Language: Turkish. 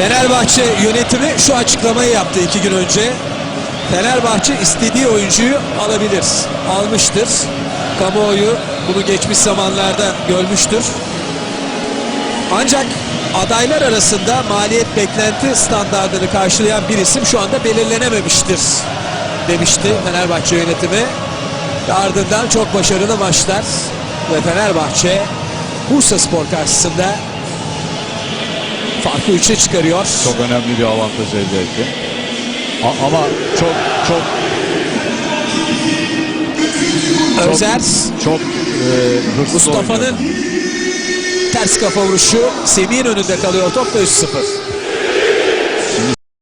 Fenerbahçe yönetimi şu açıklamayı yaptı iki gün önce. Fenerbahçe istediği oyuncuyu alabilir. Almıştır. Kamuoyu bunu geçmiş zamanlarda görmüştür. Ancak adaylar arasında maliyet beklenti standartını karşılayan bir isim şu anda belirlenememiştir demişti Fenerbahçe yönetimi. Ve Ardından çok başarılı maçlar ve Fenerbahçe Bursa Spor karşısında farkı 3'e çıkarıyor. Çok önemli bir avantaj elde etti. A- ama çok çok çok, Özer çok e, hırslı Mustafa'nın ters kafa vuruşu Semih'in önünde kalıyor top ve 3-0.